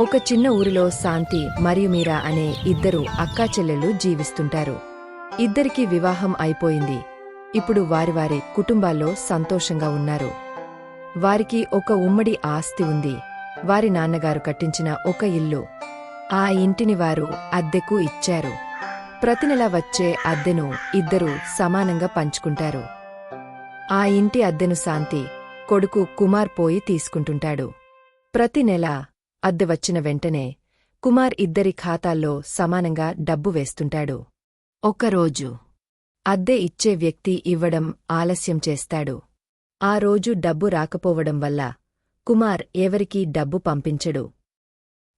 ఒక చిన్న ఊరిలో శాంతి మరియు మీరా అనే ఇద్దరు అక్కా చెల్లెళ్ళు జీవిస్తుంటారు. ఇద్దరికీ వివాహం అయిపోయింది. ఇప్పుడు వారి వారి కుటుంబాల్లో సంతోషంగా ఉన్నారు. వారికి ఒక ఉమ్మడి ఆస్తి ఉంది. వారి నాన్నగారు కట్టించిన ఒక ఇల్లు. ఆ ఇంటిని వారు అద్దెకు ఇచ్చారు. ప్రతి నెల వచ్చే అద్దెను ఇద్దరూ సమానంగా పంచుకుంటారు. ఆ ఇంటి అద్దెను శాంతి కొడుకు కుమార్ పోయి తీసుకుంటుంటాడు. ప్రతి నెల అద్దె వచ్చిన వెంటనే కుమార్ ఇద్దరి ఖాతాల్లో సమానంగా డబ్బు వేస్తుంటాడు. ఒకరోజు అద్దె ఇచ్చే వ్యక్తి ఇవ్వడం ఆలస్యం చేస్తాడు. ఆ రోజు డబ్బు రాకపోవడం వల్ల కుమార్ ఎవరికీ డబ్బు పంపించడు.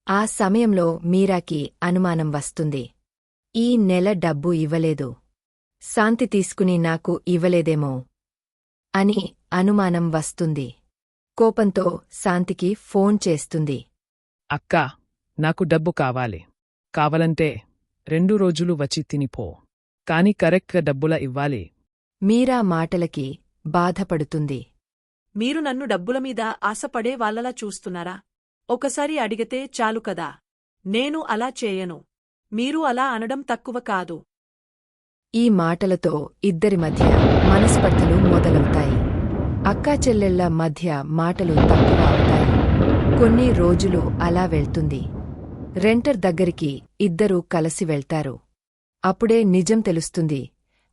ఆ సమయంలో మీరాకి అనుమానం వస్తుంది. ఈ నెల డబ్బు ఇవ్వలేదు. శాంతి తీసుకుని నాకు ఇవ్వలేదేమో అని అనుమానం వస్తుంది. కోపంతో శాంతికి ఫోన్ చేస్తుంది. అక్కా నాకు డబ్బు కావాలి. కావాలంటే రెండు రోజులు వచ్చి తినిపో కాని కరెక్ట్గా డబ్బుల ఇవ్వాలి. మీరా మాటలకి బాధపడుతుంది. మీరు నన్ను డబ్బుల మీద ఆశపడే వాళ్ళలా చూస్తున్నారా? ఒకసారి అడిగితే చాలు కదా. నేను అలా చేయను. మీరు అలా అనడం తక్కువ కాదు. ఈ మాటలతో ఇద్దరి మధ్య మనస్పర్ధలు మొదలవుతాయి. అక్కా చెల్లెళ్ళ మధ్య మాటలు తక్కువ అవుతాయి. కొన్ని రోజులు అలా వెళ్తుంది. రెంటర్ దగ్గరికి ఇద్దరూ కలిసి వెళ్తారు. అప్పుడే నిజం తెలుస్తుంది.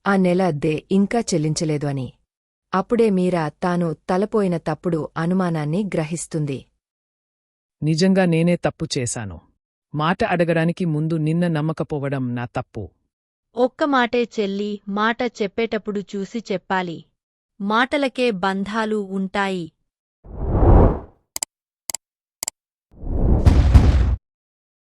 ఆ నెల అద్దె ఇంకా చెల్లించలేదు అని. అప్పుడే మీరా తాను తలపోయిన తప్పుడు అనుమానాన్ని గ్రహిస్తుంది. నిజంగా నేనే తప్పు చేశాను. మాట అడగడానికి ముందు నిన్న నమ్మకపోవడం నా తప్పు. ఒక్క మాటే చెల్లి మాట చెప్పేటప్పుడు చూసి చెప్పాలి. మాటలకే బంధాలు ఉంటాయి.